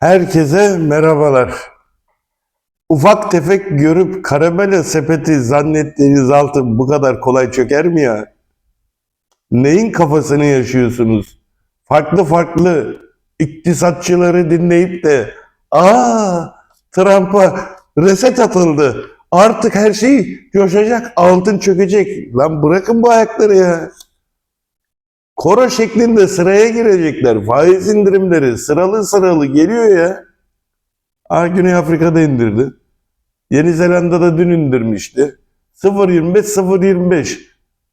Herkese merhabalar. Ufak tefek görüp karamela sepeti zannettiğiniz altın bu kadar kolay çöker mi ya? Neyin kafasını yaşıyorsunuz? Farklı farklı iktisatçıları dinleyip de aa Trump'a reset atıldı. Artık her şey coşacak, altın çökecek. Lan bırakın bu ayakları ya. Koro şeklinde sıraya girecekler. Faiz indirimleri sıralı sıralı geliyor ya. Aa, Güney Afrika'da indirdi. Yeni Zelanda'da dün indirmişti. 0.25 0.25.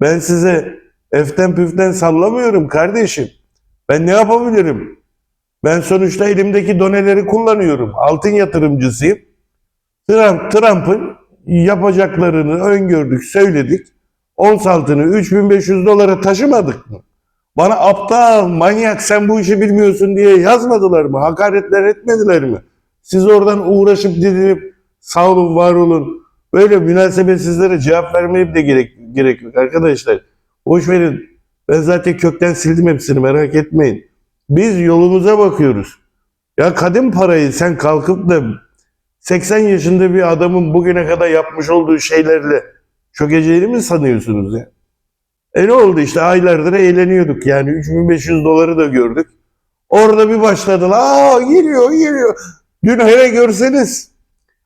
Ben size eften püften sallamıyorum kardeşim. Ben ne yapabilirim? Ben sonuçta elimdeki doneleri kullanıyorum. Altın yatırımcısıyım. Trump, Trump'ın yapacaklarını öngördük, söyledik. Ons altını 3500 dolara taşımadık mı? Bana aptal, manyak sen bu işi bilmiyorsun diye yazmadılar mı? Hakaretler etmediler mi? Siz oradan uğraşıp didinip sağ olun, var olun. Böyle münasebetsizlere cevap vermeyip de gerek, gerek yok arkadaşlar. Boş verin. Ben zaten kökten sildim hepsini merak etmeyin. Biz yolumuza bakıyoruz. Ya kadın parayı sen kalkıp da 80 yaşında bir adamın bugüne kadar yapmış olduğu şeylerle çökeceğini mi sanıyorsunuz ya? E ne oldu işte aylardır eğleniyorduk yani 3500 doları da gördük. Orada bir başladılar. Aa geliyor geliyor. Dün hele görseniz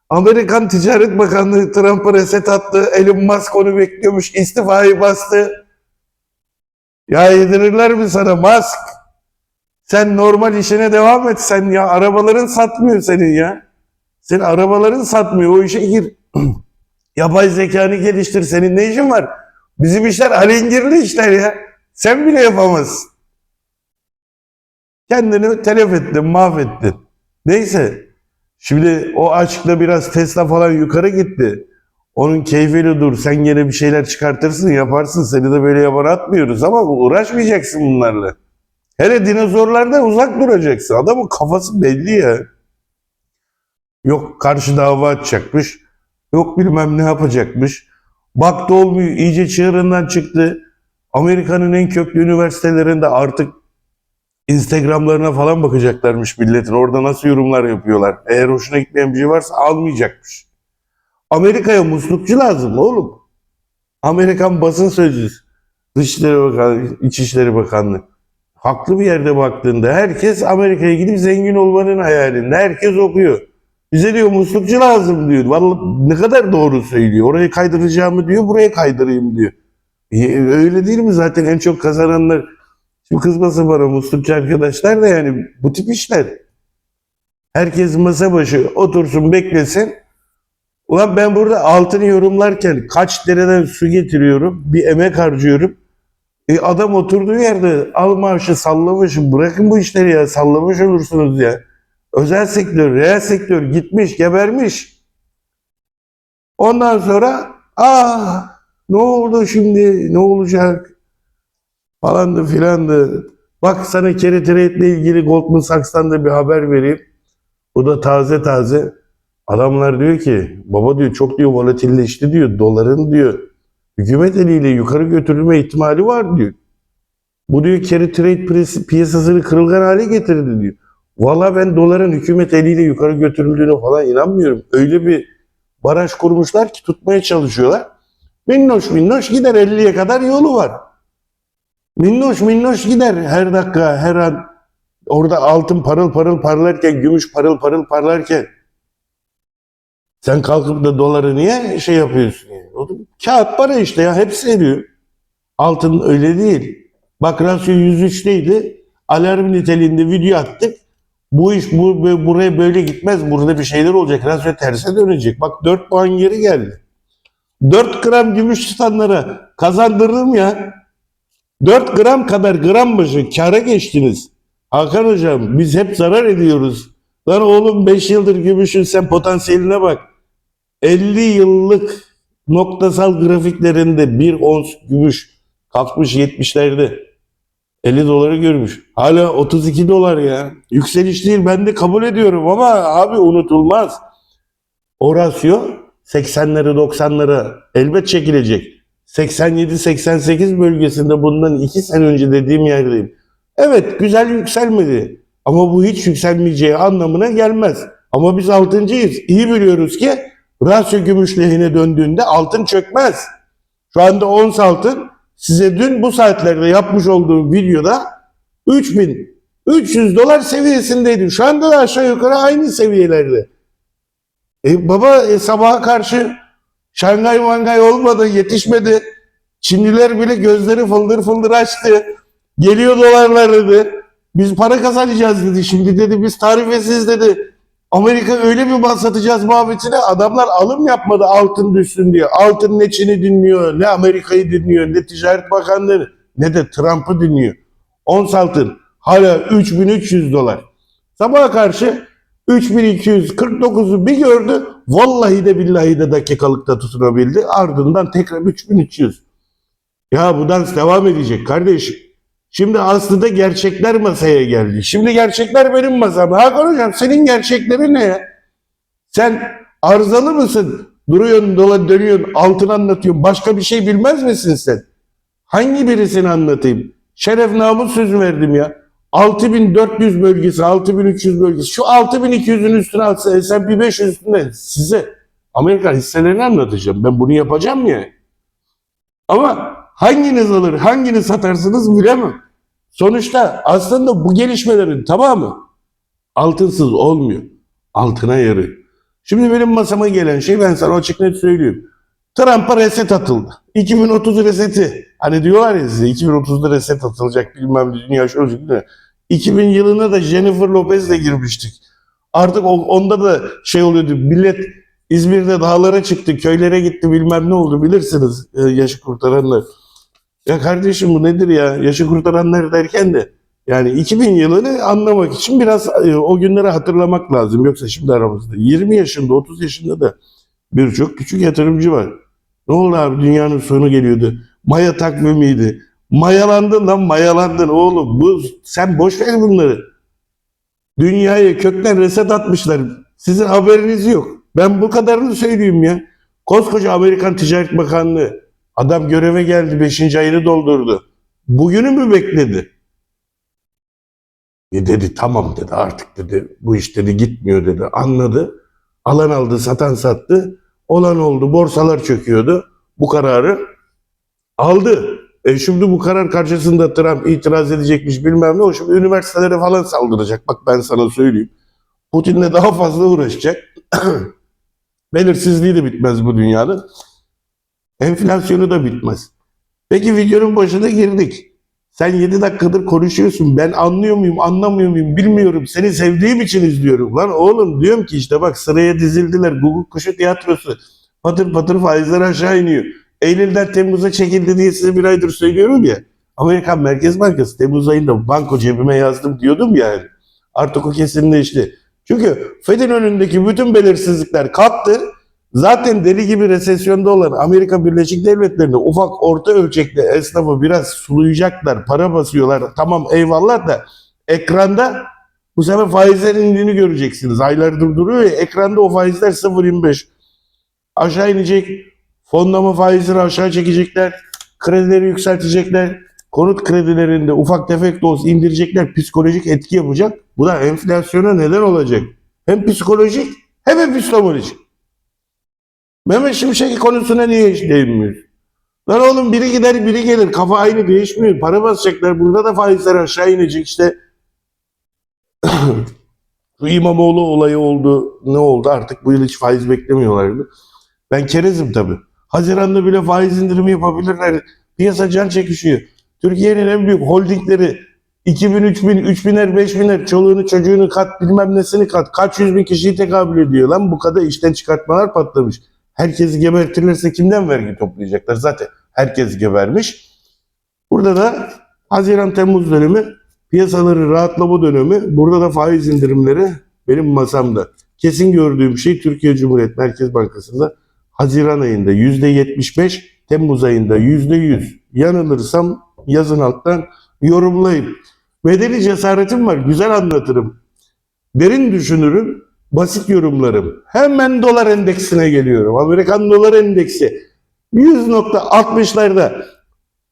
Amerikan Ticaret Bakanlığı Trump'a reset attı. Elon Musk onu bekliyormuş. istifayı bastı. Ya yedirirler mi sana Musk? Sen normal işine devam et. Sen ya arabaların satmıyor senin ya. Senin arabaların satmıyor. O işe gir. Yapay zekanı geliştir. Senin ne işin var? Bizim işler alengirli işler ya. Sen bile yapamazsın. Kendini telef ettin, mahvettin. Neyse. Şimdi o aşkla biraz Tesla falan yukarı gitti. Onun keyfiyle dur. Sen gene bir şeyler çıkartırsın, yaparsın. Seni de böyle yabana atmıyoruz ama uğraşmayacaksın bunlarla. Hele dinozorlardan uzak duracaksın. Adamın kafası belli ya. Yok karşı dava açacakmış. Yok bilmem ne yapacakmış. Baktı olmuyor. iyice çığırından çıktı. Amerika'nın en köklü üniversitelerinde artık Instagram'larına falan bakacaklarmış milletin. Orada nasıl yorumlar yapıyorlar. Eğer hoşuna gitmeyen bir şey varsa almayacakmış. Amerika'ya muslukçu lazım oğlum. Amerikan basın sözcüsü. Dışişleri Bakanlığı, İçişleri Bakanlığı. Haklı bir yerde baktığında herkes Amerika'ya gidip zengin olmanın hayalinde. Herkes okuyor. Bize diyor muslukçu lazım diyor. Vallahi ne kadar doğru söylüyor. Orayı kaydıracağımı diyor, buraya kaydırayım diyor. E, öyle değil mi zaten en çok kazananlar? Şimdi kızmasın bana muslukçu arkadaşlar da yani bu tip işler. Herkes masa başı otursun beklesin. Ulan ben burada altını yorumlarken kaç dereden su getiriyorum, bir emek harcıyorum. E adam oturduğu yerde al maaşı sallamış. Bırakın bu işleri ya sallamış olursunuz ya. Özel sektör, reel sektör gitmiş, gebermiş. Ondan sonra aa ne oldu şimdi, ne olacak falandı filandı. Bak sana carry trade ile ilgili Goldman Sachs'tan da bir haber vereyim. Bu da taze taze. Adamlar diyor ki baba diyor çok diyor volatilleşti diyor. Doların diyor hükümet eliyle yukarı götürülme ihtimali var diyor. Bu diyor carry trade piyas- piyasasını kırılgan hale getirdi diyor. Valla ben doların hükümet eliyle yukarı götürüldüğüne falan inanmıyorum. Öyle bir baraj kurmuşlar ki tutmaya çalışıyorlar. Minnoş minnoş gider 50'ye kadar yolu var. Minnoş minnoş gider her dakika her an. Orada altın parıl parıl parlarken, gümüş parıl parıl parlarken. Sen kalkıp da doları niye şey yapıyorsun? Yani? Kağıt para işte ya hepsi eriyor. Altın öyle değil. Bak rasyo 103'teydi. Alarm niteliğinde video attık. Bu iş bu, bu- buraya böyle gitmez. Burada bir şeyler olacak. Rasyo terse dönecek. Bak 4 puan geri geldi. 4 gram gümüş tutanlara kazandırdım ya. 4 gram kadar gram başı kâra geçtiniz. Hakan hocam biz hep zarar ediyoruz. Lan oğlum 5 yıldır gümüşün sen potansiyeline bak. 50 yıllık noktasal grafiklerinde bir ons gümüş kalkmış 70'lerde 50 doları görmüş. Hala 32 dolar ya. Yükseliş değil ben de kabul ediyorum ama abi unutulmaz. O rasyo 80'lere 90'lara elbet çekilecek. 87-88 bölgesinde bundan 2 sene önce dediğim yerdeyim. Evet güzel yükselmedi. Ama bu hiç yükselmeyeceği anlamına gelmez. Ama biz altıncıyız. İyi biliyoruz ki rasyo gümüş lehine döndüğünde altın çökmez. Şu anda ons altın size dün bu saatlerde yapmış olduğum videoda 3300 dolar seviyesindeydi. Şu anda da aşağı yukarı aynı seviyelerde. E baba e, sabaha karşı Şangay mangay olmadı, yetişmedi. Çinliler bile gözleri fıldır fıldır açtı. Geliyor dolarlar dedi. Biz para kazanacağız dedi. Şimdi dedi biz tarifesiz dedi. Amerika öyle bir mal satacağız muhabbetine adamlar alım yapmadı altın düşsün diye. Altın ne Çin'i dinliyor, ne Amerika'yı dinliyor, ne Ticaret Bakanlığı, ne de Trump'ı dinliyor. Ons altın hala 3300 dolar. Sabaha karşı 3249'u bir gördü. Vallahi de billahi de dakikalıkta tutunabildi. Ardından tekrar 3300. Ya bu dans devam edecek kardeşim. Şimdi aslında gerçekler masaya geldi. Şimdi gerçekler benim masam. Hakan hocam senin gerçeklerin ne? Sen arızalı mısın? Duruyorsun, dola dönüyorsun, altın anlatıyorsun. Başka bir şey bilmez misin sen? Hangi birisini anlatayım? Şeref namus sözü verdim ya. 6400 bölgesi, 6300 bölgesi. Şu 6200'ün üstüne atsa S&P 500 üstünde size Amerika hisselerini anlatacağım. Ben bunu yapacağım ya. Ama hanginiz alır, hangini satarsınız bilemem. Sonuçta aslında bu gelişmelerin tamamı altınsız olmuyor. Altına yarıyor. Şimdi benim masama gelen şey ben sana açık net söyleyeyim. Trump'a reset atıldı. 2030 reseti. Hani diyorlar ya size 2030'da reset atılacak bilmem dünya şöyle olacak. bilmem ne. 2000 yılına da Jennifer Lopez'le girmiştik. Artık onda da şey oluyordu. Millet İzmir'de dağlara çıktı, köylere gitti bilmem ne oldu bilirsiniz e, yaşı kurtaranlar. Ya kardeşim bu nedir ya? Yaşı kurtaranlar derken de yani 2000 yılını anlamak için biraz e, o günleri hatırlamak lazım. Yoksa şimdi aramızda 20 yaşında, 30 yaşında da birçok küçük yatırımcı var. Ne oldu abi dünyanın sonu geliyordu. Maya takvimiydi. Mayalandın lan mayalandın oğlum. Bu, sen boş ver bunları. Dünyaya kökten reset atmışlar. Sizin haberiniz yok. Ben bu kadarını söyleyeyim ya. Koskoca Amerikan Ticaret Bakanlığı adam göreve geldi 5. ayını doldurdu. Bugünü mü bekledi? E dedi tamam dedi artık dedi bu iş dedi gitmiyor dedi anladı. Alan aldı satan sattı. Olan oldu borsalar çöküyordu. Bu kararı aldı. E şimdi bu karar karşısında Trump itiraz edecekmiş bilmem ne. O şimdi üniversitelere falan saldıracak. Bak ben sana söyleyeyim. Putin'le daha fazla uğraşacak. Belirsizliği de bitmez bu dünyanın. Enflasyonu da bitmez. Peki videonun başına girdik. Sen 7 dakikadır konuşuyorsun. Ben anlıyor muyum, anlamıyor muyum bilmiyorum. Seni sevdiğim için izliyorum. Lan oğlum diyorum ki işte bak sıraya dizildiler. Google Kuşu Tiyatrosu. Patır patır faizler aşağı iniyor. Eylül'den Temmuz'a çekildi diye size bir aydır söylüyorum ya. Amerikan Merkez Bankası Temmuz ayında banko cebime yazdım diyordum ya. yani. Artık o kesinleşti. Çünkü Fed'in önündeki bütün belirsizlikler kalktı. Zaten deli gibi resesyonda olan Amerika Birleşik Devletleri'nde ufak orta ölçekli esnafı biraz sulayacaklar, para basıyorlar. Tamam eyvallah da ekranda bu sefer faizlerin indiğini göreceksiniz. Aylardır duruyor ya ekranda o faizler 0.25. Aşağı inecek. Fonlama faizleri aşağı çekecekler. Kredileri yükseltecekler. Konut kredilerinde ufak tefek de olsa indirecekler. Psikolojik etki yapacak. Bu da enflasyona neden olacak. Hem psikolojik hem epistemolojik. Mehmet Şimşek konusuna niye hiç değinmiyoruz? Lan oğlum biri gider biri gelir. Kafa aynı değişmiyor. Para basacaklar. Burada da faizler aşağı inecek işte. Şu İmamoğlu olayı oldu. Ne oldu artık bu yıl hiç faiz beklemiyorlardı. Ben kerezim tabii. Haziranda bile faiz indirimi yapabilirler. Piyasa can çekişiyor. Türkiye'nin en büyük holdingleri 2000, 3000, 3000'er, 5000'er çoluğunu çocuğunu kat bilmem nesini kat. Kaç yüz bin kişiyi tekabül ediyor lan bu kadar işten çıkartmalar patlamış. Herkesi gebertirlerse kimden vergi toplayacaklar? Zaten herkes gebermiş. Burada da Haziran-Temmuz dönemi piyasaları rahatlama dönemi. Burada da faiz indirimleri benim masamda. Kesin gördüğüm şey Türkiye Cumhuriyet Merkez Bankası'nda Haziran ayında %75, Temmuz ayında %100. Yanılırsam yazın alttan yorumlayın. Medeni cesaretim var, güzel anlatırım. Derin düşünürüm, basit yorumlarım. Hemen dolar endeksine geliyorum. Amerikan dolar endeksi 100.60'larda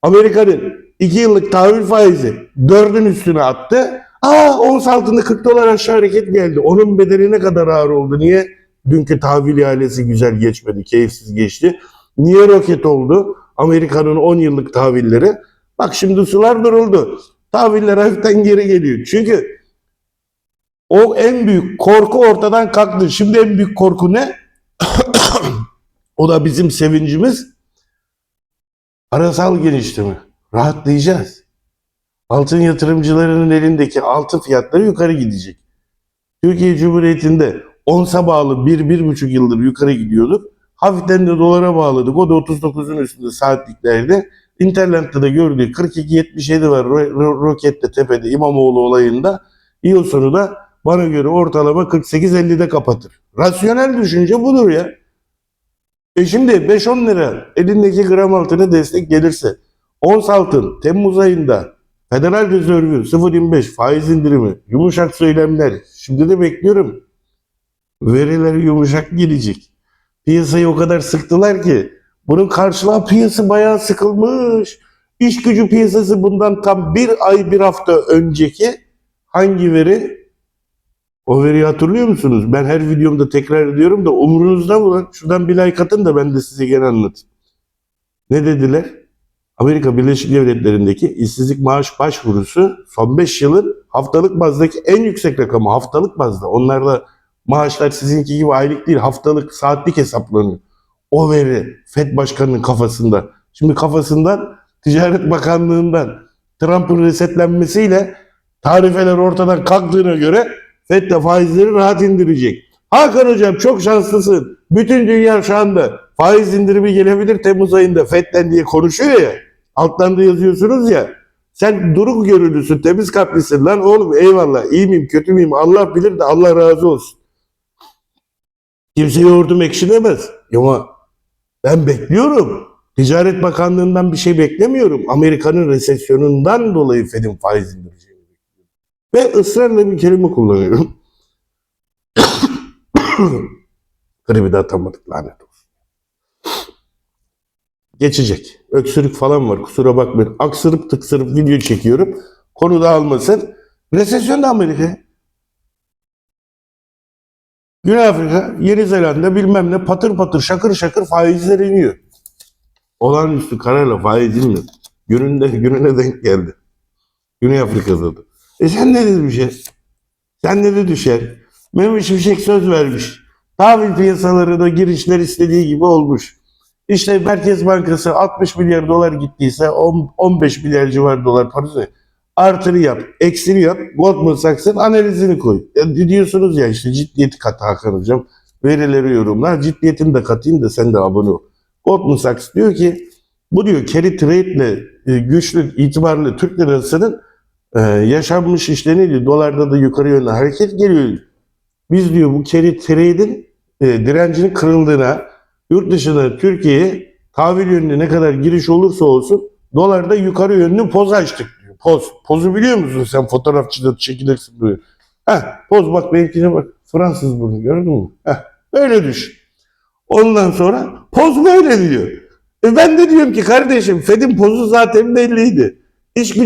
Amerika'nın 2 yıllık tahvil faizi 4'ün üstüne attı. Aa ons altında 40 dolar aşağı hareket geldi. Onun bedeli ne kadar ağır oldu? Niye? Dünkü tahvil ihalesi güzel geçmedi, keyifsiz geçti. Niye roket oldu? Amerika'nın 10 yıllık tahvilleri. Bak şimdi sular duruldu. Tahviller hafiften geri geliyor. Çünkü o en büyük korku ortadan kalktı. Şimdi en büyük korku ne? o da bizim sevincimiz. Parasal genişleme. Rahatlayacağız. Altın yatırımcılarının elindeki altın fiyatları yukarı gidecek. Türkiye Cumhuriyeti'nde onsa bağlı 1-1,5 yıldır yukarı gidiyorduk. Hafiften de dolara bağladık. O da 39'un üstünde saatliklerde. İnternette de gördüğü 42-77 var ro- rokette tepede İmamoğlu olayında. Yıl sonu da bana göre ortalama 48-50'de kapatır. Rasyonel düşünce budur ya. E şimdi 5-10 lira elindeki gram altına destek gelirse ons altın Temmuz ayında Federal Rezervü 0.25 faiz indirimi, yumuşak söylemler. Şimdi de bekliyorum. Veriler yumuşak gelecek. Piyasayı o kadar sıktılar ki bunun karşılığı piyasa bayağı sıkılmış. İş gücü piyasası bundan tam bir ay bir hafta önceki hangi veri? O veriyi hatırlıyor musunuz? Ben her videomda tekrar ediyorum da umurunuzda mı lan? Şuradan bir like atın da ben de size gene anlatayım. Ne dediler? Amerika Birleşik Devletleri'ndeki işsizlik maaş başvurusu son 5 yılın haftalık bazdaki en yüksek rakamı haftalık bazda. Onlarda maaşlar sizinki gibi aylık değil haftalık saatlik hesaplanıyor. O veri FED Başkanı'nın kafasında. Şimdi kafasından Ticaret Bakanlığı'ndan Trump'ın resetlenmesiyle tarifeler ortadan kalktığına göre FED de faizleri rahat indirecek. Hakan Hocam çok şanslısın. Bütün dünya şu anda faiz indirimi gelebilir Temmuz ayında FED'den diye konuşuyor ya. Alttan da yazıyorsunuz ya. Sen duruk görünüsün, temiz kalplisin lan oğlum eyvallah. iyi miyim, kötü müyüm Allah bilir de Allah razı olsun. Kimse yoğurdum ekşilemez. Ama ben bekliyorum. Ticaret Bakanlığı'ndan bir şey beklemiyorum. Amerika'nın resesyonundan dolayı Fed'in faiz indireceğini Ve ısrarla bir kelime kullanıyorum. Gribi de atamadık lanet olsun. Geçecek. Öksürük falan var kusura bakmayın. Aksırıp tıksırıp video çekiyorum. Konu dağılmasın. Resesyon da Amerika. Güney Afrika, Yeni Zelanda bilmem ne patır patır şakır şakır faizler iniyor. Olağanüstü kararla faiz inmiyor. Gününde, gününe denk geldi. Güney Afrika'da da. E sen ne şey? Sen ne düşer? Mehmet Şimşek söz vermiş. Tahvil piyasalarına girişler istediği gibi olmuş. İşte Merkez Bankası 60 milyar dolar gittiyse 10, 15 milyar civar dolar parası artırı yap, eksini yap, Goldman Sachs'ın analizini koy. Ya diyorsunuz ya işte ciddiyeti kat Hakan Hocam. Verileri yorumlar, ciddiyetini de katayım da sen de abone ol. Goldman Sachs diyor ki bu diyor carry trade ile e, güçlü, itibarlı Türk lirasının e, yaşanmış işleniyle dolarda da yukarı yönlü hareket geliyor. Biz diyor bu carry trade'in e, direncinin kırıldığına, yurt dışına Türkiye'ye tahvil yönlü ne kadar giriş olursa olsun dolarda yukarı yönlü poz açtık diyor. Poz. Pozu biliyor musun sen fotoğrafçıda çekilirsin diyor. Heh, poz bak benimkine bak. Fransız bunu gördün mü? Heh, öyle düşün. Ondan sonra poz böyle diyor. E ben de diyorum ki kardeşim Fed'in pozu zaten belliydi. İş gücü